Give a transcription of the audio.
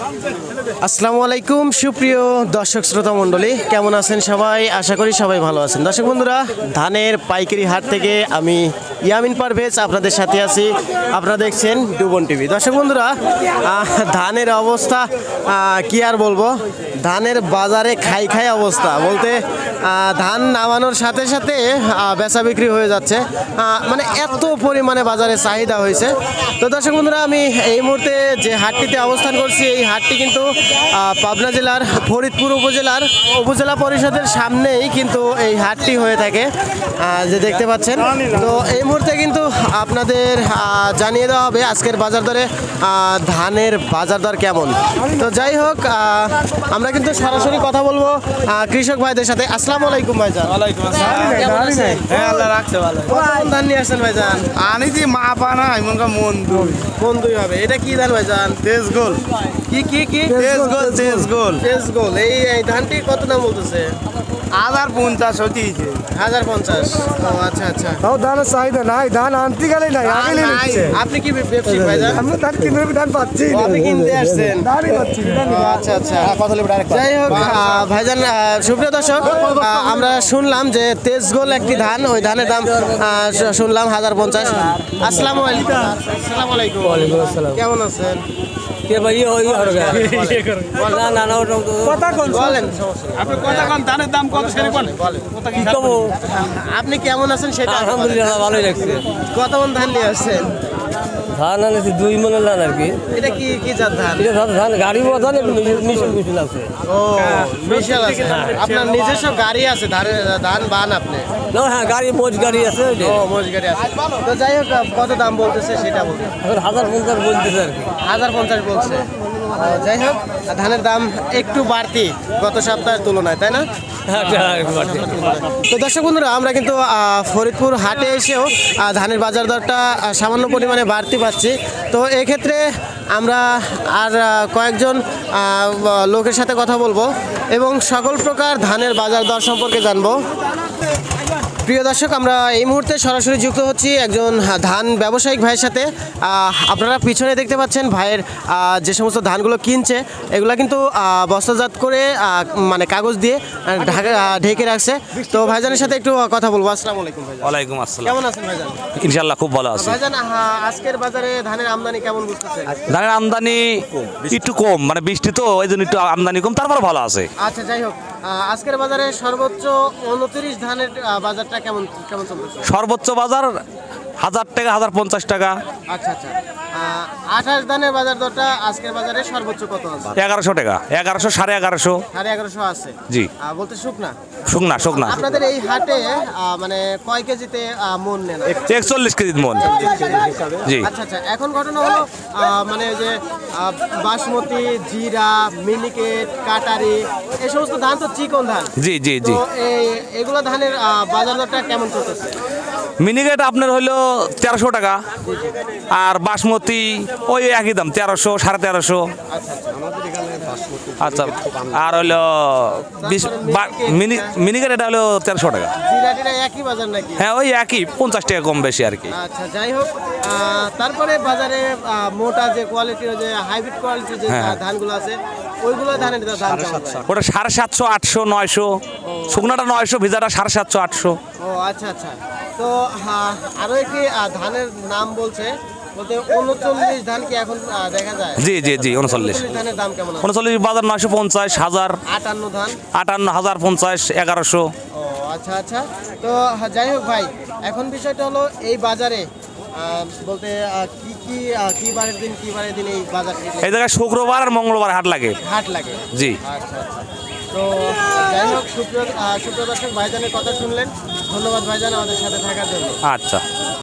আসসালামু আলাইকুম, সুপ্রিয় দর্শক শ্রোতা মণ্ডলী, কেমন আছেন সবাই? আশা করি সবাই ভালো আছেন। দর্শক বন্ধুরা, ধানের পাইকারি হাট থেকে আমি ইয়ামিন পারভেজ আপনাদের সাথে আছি। আপনারা দেখছেন ডুবন টিভি। দর্শক বন্ধুরা ধানের অবস্থা কি আর বলব? ধানের বাজারে খাই খাই অবস্থা। বলতে ধান নামানোর সাথে সাথে বেচা বিক্রি হয়ে যাচ্ছে। মানে এত পরিমাণে বাজারে চাহিদা হয়েছে। তো দর্শক বন্ধুরা, আমি এই মুহূর্তে যে হাটটিতে অবস্থান করছি, এই হাটটি কিন্তু পাবনা জেলার, ফরিদপুর উপজেলার, উপজেলা পরিষদের সামনেই কিন্তু এই হাটটি হয়ে থাকে যে দেখতে পাচ্ছেন। তো এই মুহূর্তে কিন্তু আপনাদের জানিয়ে দেওয়া হবে আজকের বাজার দরে ধানের বাজার দর কেমন। তো যাই হোক আমরা কিন্তু সরাসরি কথা বলব কৃষক ভাইদের সাথে। আসসালামু আলাইকুম ভাইজান। ওয়ালাইকুম আসসালাম। হ্যাঁ আল্লাহ রাখছে ভালো। কোন ধান নিয়ে আসছেন ভাইজান? আনি যে মা এমন কা মন দুই কোন দুই। হবে। এটা কি ধান ভাইজান? তেজ গোল। কি কি কি? তেজ গোল। তেজ গোল। তেজ গোল। এই এই ধানটি কত দাম বলতেছে? হাজার পঞ্চাশ হাজার পঞ্চাশ। ও আচ্ছা আচ্ছা। তাও ধানের চাহিদা নাই ধান আনতে গেলে নাই আগে নিয়ে নিচ্ছে। আপনি কি আমরা ধান কিনবে ধান পাচ্ছি। আপনি কিনতে আসছেন? ধানই পাচ্ছি আচ্ছা আচ্ছা। যাই হোক ভাইজান সুপ্রিয় দর্শক আমরা শুনলাম যে তেজগোল একটি ধান ওই ধানের দাম শুনলাম হাজার পঞ্চাশ। আসসালামু আলাইকুম। আসসালামু আলাইকুম। কেমন আছেন? কে ভাই ওই না না ওটা তো কথা কোন। বলেন। আপনি কথা কোন ধানের দাম কত সেরে কোন কি কমো আপনি কেমন আছেন সেটা আলহামদুলিল্লাহ ভালোই লাগছে। কত মন ধান নিয়ে আসছেন? ধান আনেছি দুই মনের ধান আর কি। এটা কি কি জাত ধান? এটা ধান ধান গাড়ি ধান মিশন মিশন মিশন আছে। ও বিশাল আছে। আপনার নিজস্ব গাড়ি আছে ধান বান আপনি? না হ্যাঁ গাড়ি মোজ গাড়ি আছে ও মোষ গাড়ি আছে। তো যাই হোক কত দাম বলতেছে সেটা বলতে হাজার পঞ্চাশ বলতেছে আর কি। হাজার পঞ্চাশ বলছে। যাই হোক ধানের দাম একটু বাড়তি গত সপ্তাহের তুলনায় তাই না? হ্যাঁ, হ্যাঁ। তো দর্শক বন্ধুরা আমরা কিন্তু ফরিদপুর হাটে এসেও ধানের বাজার দরটা সামান্য পরিমাণে বাড়তি পাচ্ছি। তো এক্ষেত্রে আমরা আর কয়েকজন লোকের সাথে কথা বলব এবং সকল প্রকার ধানের বাজার দর সম্পর্কে জানব। প্রিয় দর্শক আমরা এই মুহূর্তে সরাসরি যুক্ত হচ্ছি একজন ধান ব্যবসায়িক ভাইয়ের সাথে। আপনারা পিছনে দেখতে পাচ্ছেন ভাইয়ের যে সমস্ত ধানগুলো কিনছে এগুলো কিন্তু বস্তাজাত করে মানে কাগজ দিয়ে ঢাকা ঢেকে রাখছে। তো ভাইজানের সাথে একটু কথা বলব। আসসালামু আলাইকুম ওয়ালাইকুম আসসালাম। কেমন আছেন ভাইজান? ইনশাল্লাহ খুব ভালো আছে। ভাইজান আজকের বাজারে ধানের আমদানি কেমন বুঝতেছেন? ধানের আমদানি একটু কম মানে বৃষ্টি তো ওই জন্য একটু আমদানি কম তারপর ভালো আছে। আচ্ছা যাই হোক। আজকের বাজারে সর্বোচ্চ উনত্রিশ ধানের আহ, বাজারটা কেমন কেমন চলতেছে? সর্বোচ্চ বাজার হাজার টাকা হাজার পঞ্চাশ টাকা। আচ্ছা আচ্ছা। আঠাশ ধানের বাজার দরটা আজকের বাজারে সর্বোচ্চ কত আছে? এগারোশো টাকা। এগারোশো সাড়ে এগারোশো। সাড়ে এগারোশো আছে। জি। বলতে শুকনা? শুকনা শুকনা। আপনাদের এই হাটে মানে কয় কেজিতে মন নেন একচল্লিশ কেজি মন। জি। আচ্ছা আচ্ছা। এখন ঘটনা হলো আহ, মানে যে বাসমতি জিরা মিনিকেট কাটারি এই সমস্ত ধান তো চিকন ধান। জি জি জি। এগুলো ধানের বাজার দরটা কেমন চলতেছে? মিনিকেট আপনার হইল তেরোশো টাকা আর বাসমতি ওই একই দাম তেরোশো সাড়ে তেরোশো। আচ্ছা আর মিনি মিনিকেট এটা হলো তেরোশো টাকা। একই হ্যাঁ ওই একই পঞ্চাশ টাকা কম বেশি আর কি। আচ্ছা যাই হোক তারপরে বাজারে মোটা যে কোয়ালিটির যে হাইব্রিড কোয়ালিটির যে হ্যাঁ। ধানগুলো আছে ওইগুলো ধানের? ওটা সাড়ে সাতশো আটশো নয়শো। শুকনাটা নয়শো ভিজাটা সাড়ে সাতশো আটশো। ও আচ্ছা আচ্ছা। তো হ্যাঁ, আরও একটি ধানের নাম বলছে বলতে উনচল্লিশ ধান কি এখন দেখা যায়? জি জি জি উনচল্লিশ। উনচল্লিশ বাজার নয়শো পঞ্চাশ হাজার আটান্ন হাজার পঞ্চাশ এগারোশো। ও আচ্ছা আচ্ছা। তো যাই হোক ভাই এখন বিষয়টা হলো এই বাজারে বলতে আহ, কি কি কি বারের দিন কি বারের দিন এই বাজার এই জায়গায় শুক্রবার আর মঙ্গলবার হাট লাগে। হাট লাগে। জি। আচ্ছা আচ্ছা। তো যাই হোক, সুপ্রিয় সুপ্রিয় দর্শক, ভাইজানের কথা শুনলেন। ধন্যবাদ ভাইজান আমাদের সাথে থাকার জন্য। আচ্ছা।